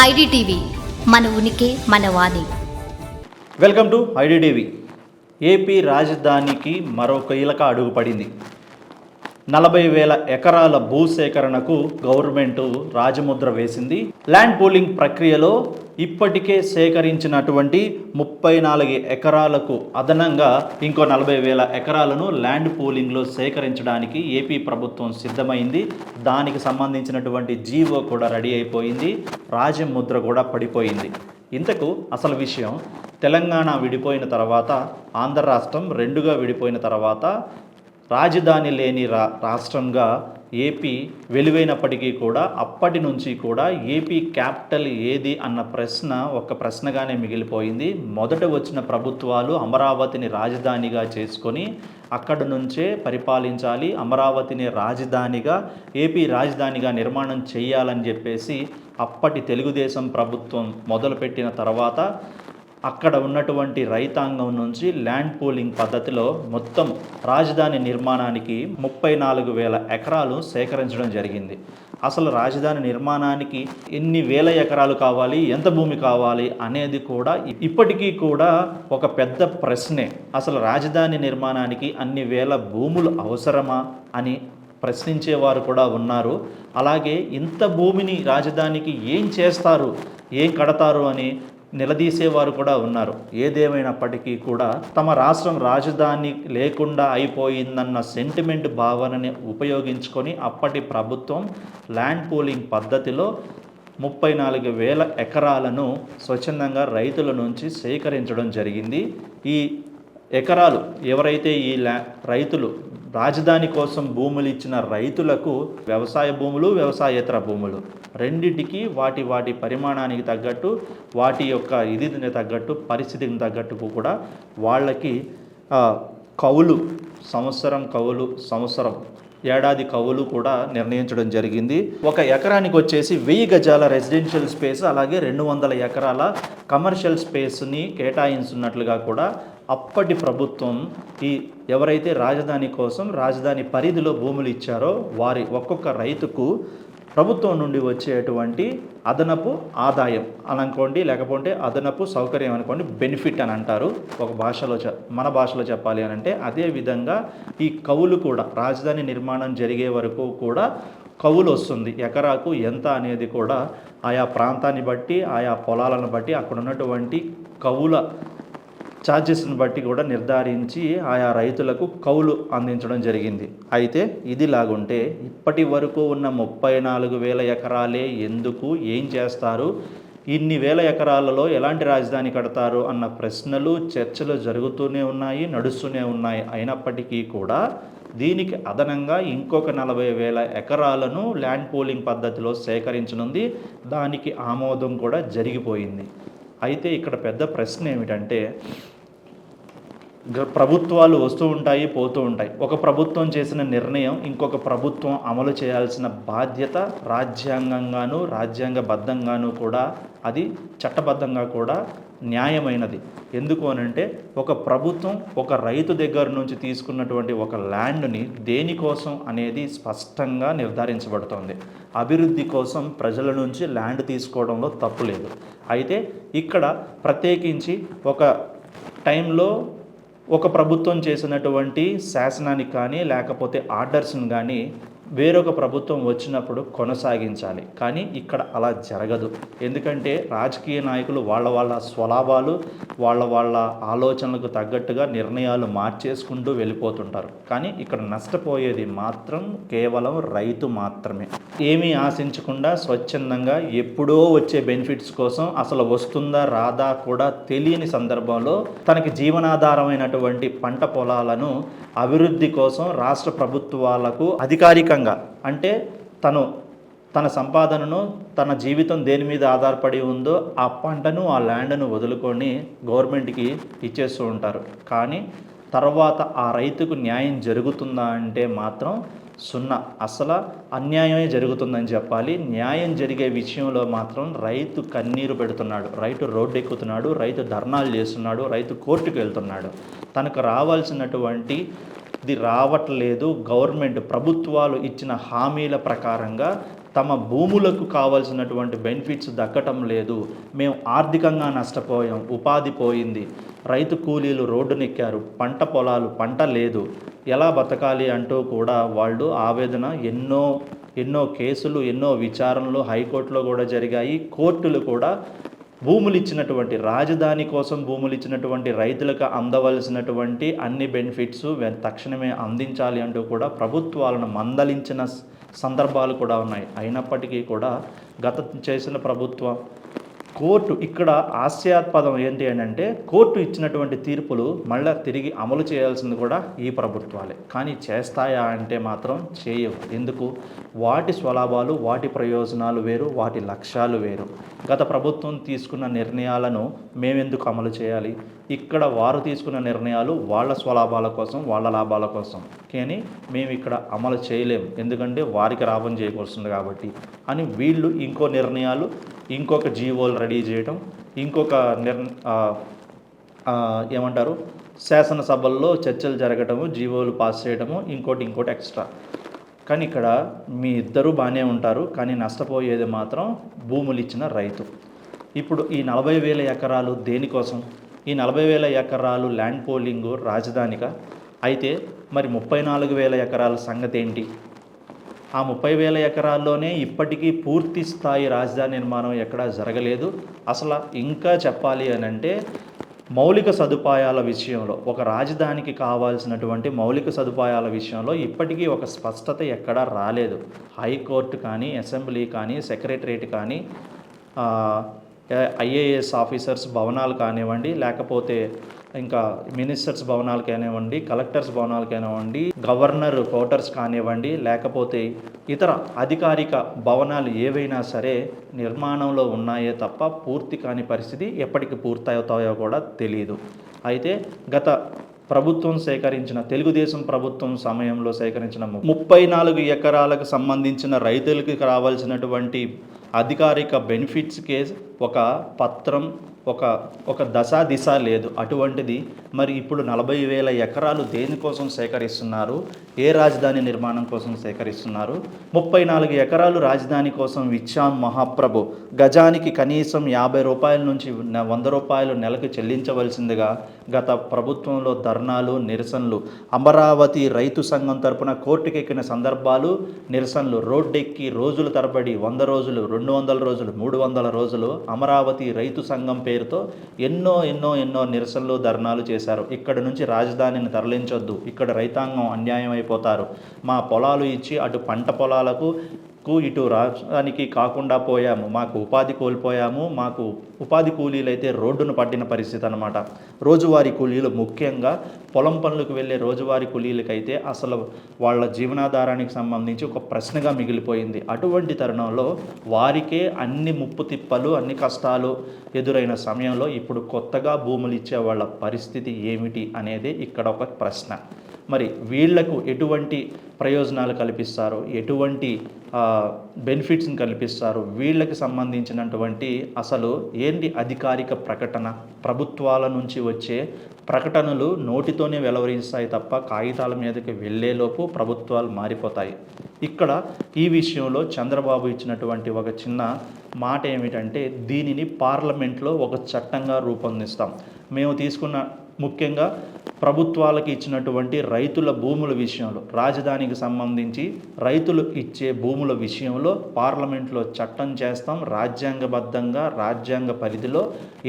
IDTV మన ఉనికి మన వాణి. Welcome to IDTV. ఏపీ రాజధానికి మరో కీలక అడుగు పడింది నలభై వేల ఎకరాల భూసేకరణకు గవర్నమెంట్ రాజముద్ర వేసింది. ల్యాండ్ పూలింగ్ ప్రక్రియలో ఇప్పటికే సేకరించినటువంటి ముప్పై నాలుగు ఎకరాలకు అదనంగా ఇంకో నలభై వేల ఎకరాలను ల్యాండ్ పూలింగ్లో సేకరించడానికి ఏపీ ప్రభుత్వం సిద్ధమైంది. దానికి సంబంధించినటువంటి జీవో కూడా రెడీ అయిపోయింది. రాజముద్ర కూడా పడిపోయింది. ఇంతకు అసలు విషయం తెలంగాణ విడిపోయిన తర్వాత ఆంధ్ర రాష్ట్రం రెండుగా విడిపోయిన తర్వాత రాజధాని లేని రా రాష్ట్రంగా ఏపీ వెలువైనప్పటికీ కూడా అప్పటి నుంచి కూడా ఏపీ క్యాపిటల్ ఏది అన్న ప్రశ్న ఒక ప్రశ్నగానే మిగిలిపోయింది. మొదట వచ్చిన ప్రభుత్వాలు అమరావతిని రాజధానిగా చేసుకొని అక్కడి నుంచే పరిపాలించాలి అమరావతిని రాజధానిగా ఏపీ రాజధానిగా నిర్మాణం చేయాలని చెప్పేసి అప్పటి తెలుగుదేశం ప్రభుత్వం మొదలుపెట్టిన తర్వాత అక్కడ ఉన్నటువంటి రైతాంగం నుంచి ల్యాండ్ పూలింగ్ పద్ధతిలో మొత్తం రాజధాని నిర్మాణానికి ముప్పై నాలుగు వేల ఎకరాలు సేకరించడం జరిగింది. అసలు రాజధాని నిర్మాణానికి ఎన్ని వేల ఎకరాలు కావాలి ఎంత భూమి కావాలి అనేది కూడా ఇప్పటికీ కూడా ఒక పెద్ద ప్రశ్నే. అసలు రాజధాని నిర్మాణానికి అన్ని వేల భూములు అవసరమా అని ప్రశ్నించేవారు కూడా ఉన్నారు. అలాగే ఇంత భూమిని రాజధానికి ఏం చేస్తారు ఏం కడతారు అని నిలదీసేవారు కూడా ఉన్నారు. ఏదేమైనప్పటికీ కూడా తమ రాష్ట్రం రాజధాని లేకుండా అయిపోయిందన్న సెంటిమెంట్ భావనని ఉపయోగించుకొని అప్పటి ప్రభుత్వం ల్యాండ్ పూలింగ్ పద్ధతిలో ముప్పై నాలుగు వేల ఎకరాలను స్వచ్ఛందంగా రైతుల నుంచి సేకరించడం జరిగింది. ఈ ఎకరాలు ఎవరైతే ఈ ల్యా రైతులు రాజధాని కోసం భూములు ఇచ్చిన రైతులకు వ్యవసాయ భూములు వ్యవసాయేతర భూములు. రెండిటికి వాటి వాటి పరిమాణానికి తగ్గట్టు వాటి యొక్క ఇదిని తగ్గట్టు పరిస్థితికి తగ్గట్టుకు కూడా వాళ్ళకి కవులు కౌలు సంవత్సరం కవులు సంవత్సరం ఏడాది కవులు కూడా నిర్ణయించడం జరిగింది. ఒక ఎకరానికి వచ్చేసి వెయ్యి గజాల రెసిడెన్షియల్ స్పేస్ అలాగే రెండు వందల ఎకరాల కమర్షియల్ స్పేస్ని కేటాయించున్నట్లుగా కూడా అప్పటి ప్రభుత్వం ఈ ఎవరైతే రాజధాని కోసం రాజధాని పరిధిలో భూములు ఇచ్చారో వారి ఒక్కొక్క రైతుకు ప్రభుత్వం నుండి వచ్చేటువంటి అదనపు ఆదాయం అని అనుకోండి లేకపోతే అదనపు సౌకర్యం అనుకోండి బెనిఫిట్ అని అంటారు ఒక భాషలో చె మన భాషలో చెప్పాలి అని అంటే అదే విధంగా ఈ కవులు కూడా రాజధాని నిర్మాణం జరిగే వరకు కూడా కవులు వస్తుంది. ఎకరాకు ఎంత అనేది కూడా ఆయా ప్రాంతాన్ని బట్టి ఆయా పొలాలను బట్టి అక్కడ ఉన్నటువంటి కవుల ఛార్జెస్ని బట్టి కూడా నిర్ధారించి ఆయా రైతులకు కౌలు అందించడం జరిగింది. అయితే ఇది లాగుంటే ఇప్పటి వరకు ఉన్న ముప్పై నాలుగు వేల ఎకరాలే ఎందుకు ఏం చేస్తారు ఇన్ని వేల ఎకరాలలో ఎలాంటి రాజధాని కడతారు అన్న ప్రశ్నలు చర్చలు జరుగుతూనే ఉన్నాయి నడుస్తూనే ఉన్నాయి. అయినప్పటికీ కూడా దీనికి అదనంగా ఇంకొక నలభై వేల ఎకరాలను ల్యాండ్ పూలింగ్ పద్ధతిలో సేకరించనుంది. దానికి ఆమోదం కూడా జరిగిపోయింది. అయితే ఇక్కడ పెద్ద ప్రశ్న ఏమిటంటే ప్రభుత్వాలు వస్తూ ఉంటాయి పోతూ ఉంటాయి. ఒక ప్రభుత్వం చేసిన నిర్ణయం ఇంకొక ప్రభుత్వం అమలు చేయాల్సిన బాధ్యత రాజ్యాంగంగాను రాజ్యాంగబద్ధంగాను కూడా అది చట్టబద్ధంగా కూడా న్యాయమైనది. ఎందుకు అనంటే ఒక ప్రభుత్వం ఒక రైతు దగ్గర నుంచి తీసుకున్నటువంటి ఒక ల్యాండ్ని దేనికోసం అనేది స్పష్టంగా నిర్ధారించబడుతోంది. అభివృద్ధి కోసం ప్రజల నుంచి ల్యాండ్ తీసుకోవడంలో తప్పు లేదు. అయితే ఇక్కడ ప్రత్యేకించి ఒక టైంలో ఒక ప్రభుత్వం చేసినటువంటి శాసనానికి కానీ లేకపోతే ఆర్డర్స్ని కానీ వేరొక ప్రభుత్వం వచ్చినప్పుడు కొనసాగించాలి. కానీ ఇక్కడ అలా జరగదు. ఎందుకంటే రాజకీయ నాయకులు వాళ్ళ వాళ్ళ స్వలాభాలు వాళ్ళ వాళ్ళ ఆలోచనలకు తగ్గట్టుగా నిర్ణయాలు మార్చేసుకుంటూ వెళ్ళిపోతుంటారు. కానీ ఇక్కడ నష్టపోయేది మాత్రం కేవలం రైతు మాత్రమే. ఏమీ ఆశించకుండా స్వచ్ఛందంగా ఎప్పుడో వచ్చే బెనిఫిట్స్ కోసం అసలు వస్తుందా రాదా కూడా తెలియని సందర్భంలో తనకి జీవనాధారమైనటువంటి పంట పొలాలను అభివృద్ధి కోసం రాష్ట్ర ప్రభుత్వాలకు అధికారికంగా అంటే తను తన సంపాదనను తన జీవితం దేని మీద ఆధారపడి ఉందో ఆ పంటను ఆ ల్యాండ్ను వదులుకొని గవర్నమెంట్కి ఇచ్చేస్తూ ఉంటారు. కానీ తర్వాత ఆ రైతుకు న్యాయం జరుగుతుందా అంటే మాత్రం సున్నా. అసలు అన్యాయమే జరుగుతుందని చెప్పాలి. న్యాయం జరిగే విషయంలో మాత్రం రైతు కన్నీరు పెడుతున్నాడు. రైతు రోడ్డు ఎక్కుతున్నాడు. రైతు ధర్నాలు చేస్తున్నాడు. రైతు కోర్టుకు వెళ్తున్నాడు. తనకు రావాల్సినటువంటి ఇది రావట్లేదు. గవర్నమెంట్ ప్రభుత్వాలు ఇచ్చిన హామీల ప్రకారంగా తమ భూములకు కావాల్సినటువంటి బెనిఫిట్స్ దక్కటం లేదు. మేము ఆర్థికంగా నష్టపోయాం. ఉపాధి పోయింది. రైతు కూలీలు రోడ్డునెక్కారు. పంట పొలాలు పంట లేదు. ఎలా బతకాలి అంటూ కూడా వాళ్ళు ఆవేదన ఎన్నో ఎన్నో కేసులు ఎన్నో విచారణలు హైకోర్టులో కూడా జరిగాయి. కోర్టులు కూడా భూములు ఇచ్చినటువంటి రాజధాని కోసం భూములు ఇచ్చినటువంటి రైతులకు అందవలసినటువంటి అన్ని బెనిఫిట్స్ తక్షణమే అందించాలి అంటూ కూడా ప్రభుత్వాలను మందలించిన సందర్భాలు కూడా ఉన్నాయి. అయినప్పటికీ కూడా గత చేసిన ప్రభుత్వం కోర్టు ఇక్కడ ఆశ్చర్యాత్పదం ఏంటి అని అంటే కోర్టు ఇచ్చినటువంటి తీర్పులు మళ్ళీ తిరిగి అమలు చేయాల్సింది కూడా ఈ ప్రభుత్వాలే. కానీ చేస్తాయా అంటే మాత్రం చేయవు. ఎందుకు? వాటి స్వలాభాలు వాటి ప్రయోజనాలు వేరు వాటి లక్ష్యాలు వేరు. గత ప్రభుత్వం తీసుకున్న నిర్ణయాలను మేమెందుకు అమలు చేయాలి? ఇక్కడ వారు తీసుకున్న నిర్ణయాలు వాళ్ళ స్వలాభాల కోసం వాళ్ళ లాభాల కోసం. కానీ మేము ఇక్కడ అమలు చేయలేం. ఎందుకంటే వారికి లాభం చేకూరుస్తుంది కాబట్టి. అని వీళ్ళు ఇంకో నిర్ణయాలు ఇంకొక జీవోలు రెడీ చేయటం ఇంకొక నిర్ ఏమంటారు? శాసనసభల్లో చర్చలు జరగటము జీవోలు పాస్ చేయడము ఇంకోటి ఇంకోటి ఎక్స్ట్రా. కానీ ఇక్కడ మీ ఇద్దరు బాగానే ఉంటారు. కానీ నష్టపోయేది మాత్రం భూములు ఇచ్చిన రైతు. ఇప్పుడు ఈ నలభై వేల ఎకరాలు దేనికోసం? ఈ నలభై వేల ఎకరాలు ల్యాండ్ పోలింగు రాజధానిక అయితే మరి ముప్పై నాలుగు వేల ఎకరాల సంగతి ఏంటి ఆ ముప్పై వేల ఎకరాల్లోనే ఇప్పటికీ పూర్తి స్థాయి రాజధాని నిర్మాణం ఎక్కడా జరగలేదు. అసలు ఇంకా చెప్పాలి అని అంటే మౌలిక సదుపాయాల విషయంలో ఒక రాజధానికి కావాల్సినటువంటి మౌలిక సదుపాయాల విషయంలో ఇప్పటికీ ఒక స్పష్టత ఎక్కడా రాలేదు. హైకోర్టు కానీ అసెంబ్లీ కానీ సెక్రటరేట్ కానీ ఐఏఎస్ ఆఫీసర్స్ భవనాలు కానివ్వండి లేకపోతే ఇంకా మినిస్టర్స్ భవనాలు కానివ్వండి కలెక్టర్స్ భవనాలు కానివ్వండి గవర్నర్ క్వార్టర్స్ కానివ్వండి లేకపోతే ఇతర అధికారిక భవనాలు ఏవైనా సరే నిర్మాణంలో ఉన్నాయే తప్ప పూర్తి కాని పరిస్థితి ఎప్పటికి పూర్తవుతాయో కూడా తెలియదు అయితే గత ప్రభుత్వం సేకరించిన తెలుగుదేశం ప్రభుత్వం సమయంలో సేకరించిన ముప్పై నాలుగు ఎకరాలకు సంబంధించిన రైతులకు రావాల్సినటువంటి అధికారిక బెనిఫిట్స్కే ఒక పత్రం ఒక ఒక దశ దిశ లేదు. అటువంటిది మరి ఇప్పుడు నలభై వేల ఎకరాలు దేనికోసం సేకరిస్తున్నారు? ఏ రాజధాని నిర్మాణం కోసం సేకరిస్తున్నారు? ముప్పై నాలుగు ఎకరాలు రాజధాని కోసం ఇచ్చాం మహాప్రభు. గజానికి కనీసం యాభై రూపాయల నుంచి వంద రూపాయలు నెలకు చెల్లించవలసిందిగా గత ప్రభుత్వంలో ధర్నాలు నిరసనలు అమరావతి రైతు సంఘం తరపున కోర్టుకెక్కిన సందర్భాలు నిరసనలు. రోడ్డెక్కి రోజుల తరబడి వంద రోజులు రెండు వందల రోజులు మూడు వందల రోజులు అమరావతి రైతు సంఘం పేరుతో ఎన్నో ఎన్నో ఎన్నో నిరసనలు ధర్నాలు చేశారు. ఇక్కడ నుంచి రాజధానిని తరలించొద్దు. ఇక్కడ రైతాంగం అన్యాయం అయిపోతారు మా పొలాలు ఇచ్చి అటు పంట పొలాలకు కు ఇటు రాష్ట్రానికి కాకుండా పోయాము. మాకు ఉపాధి కోల్పోయాము. మాకు ఉపాధి కూలీలు అయితే రోడ్డును పట్టిన పరిస్థితి అనమాట రోజువారీ కూలీలు ముఖ్యంగా పొలం పనులకు వెళ్ళే రోజువారీ కూలీలకైతే అసలు వాళ్ళ జీవనాధారానికి సంబంధించి ఒక ప్రశ్నగా మిగిలిపోయింది. అటువంటి తరుణంలో వారికే అన్ని ముప్పు తిప్పలు అన్ని కష్టాలు ఎదురైన సమయంలో ఇప్పుడు కొత్తగా భూములు ఇచ్చే వాళ్ళ పరిస్థితి ఏమిటి అనేది ఇక్కడ ఒక ప్రశ్న. మరి వీళ్ళకు ఎటువంటి ప్రయోజనాలు కల్పిస్తారు? ఎటువంటి బెనిఫిట్స్ని కల్పిస్తారు? వీళ్ళకి సంబంధించినటువంటి అసలు ఏంటి అధికారిక ప్రకటన? ప్రభుత్వాల నుంచి వచ్చే ప్రకటనలు నోటితోనే వెలువరిస్తాయి తప్ప కాగితాల మీదకి వెళ్ళేలోపు ప్రభుత్వాలు మారిపోతాయి. ఇక్కడ ఈ విషయంలో చంద్రబాబు ఇచ్చినటువంటి ఒక చిన్న మాట ఏమిటంటే దీనిని పార్లమెంట్లో ఒక చట్టంగా రూపొందిస్తాం. మేము తీసుకున్న ముఖ్యంగా ప్రభుత్వాలకు ఇచ్చినటువంటి రైతుల భూముల విషయంలో రాజధానికి సంబంధించి రైతులు ఇచ్చే భూముల విషయంలో పార్లమెంట్లో చట్టం చేస్తాం. రాజ్యాంగబద్ధంగా రాజ్యాంగ పరిధిలో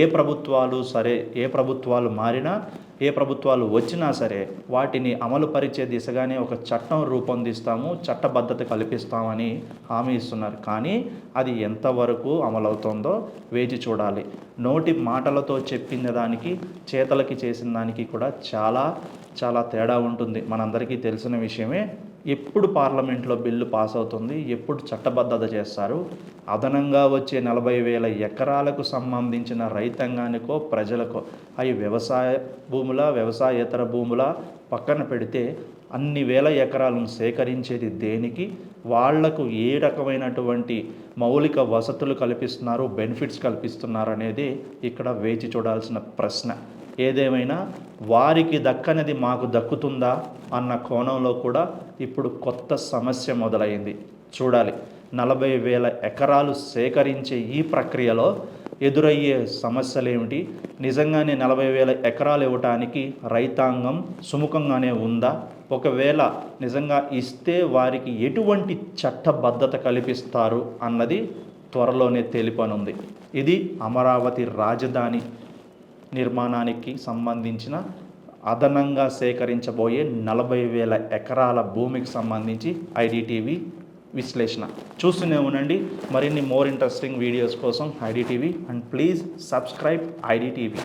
ఏ ప్రభుత్వాలు సరే ఏ ప్రభుత్వాలు మారినా ఏ ప్రభుత్వాలు వచ్చినా సరే వాటిని అమలు పరిచే దిశగానే ఒక చట్టం రూపొందిస్తాము చట్టబద్ధత కల్పిస్తామని హామీ ఇస్తున్నారు. కానీ అది ఎంతవరకు అమలవుతుందో వేచి చూడాలి. నోటి మాటలతో చెప్పిన దానికి చేతలకి చేసిన దానికి కూడా చాలా చాలా తేడా ఉంటుంది. మనందరికీ తెలిసిన విషయమే ఎప్పుడు పార్లమెంట్లో బిల్లు పాస్ అవుతుంది ఎప్పుడు చట్టబద్ధత చేస్తారు అదనంగా వచ్చే నలభై వేల ఎకరాలకు సంబంధించిన రైతాంగానికో ప్రజలకో అవి వ్యవసాయ భూముల వ్యవసాయేతర భూముల పక్కన పెడితే అన్ని వేల ఎకరాలను సేకరించేది దేనికి? వాళ్ళకు ఏ రకమైనటువంటి మౌలిక వసతులు కల్పిస్తున్నారు బెనిఫిట్స్ కల్పిస్తున్నారు అనేది ఇక్కడ వేచి చూడాల్సిన ప్రశ్న. ఏదేమైనా వారికి దక్కనిది మాకు దక్కుతుందా అన్న కోణంలో కూడా ఇప్పుడు కొత్త సమస్య మొదలైంది. చూడాలి. నలభై వేల ఎకరాలు సేకరించే ఈ ప్రక్రియలో ఎదురయ్యే సమస్యలు ఏమిటి నిజంగానే నలభై వేల ఎకరాలు ఇవ్వటానికి రైతాంగం సుముఖంగానే ఉందా? ఒకవేళ నిజంగా ఇస్తే వారికి ఎటువంటి చట్టబద్ధత కల్పిస్తారు అన్నది త్వరలోనే తేలిపనుంది. ఇది అమరావతి రాజధాని నిర్మాణానికి సంబంధించిన అదనంగా సేకరించబోయే నలభై వేల ఎకరాల భూమికి సంబంధించి ఐడిటీవీ విశ్లేషణ. చూస్తూనే ఉండండి. మరిన్ని మోర్ ఇంట్రెస్టింగ్ వీడియోస్ కోసం IDTV. And please subscribe IDTV.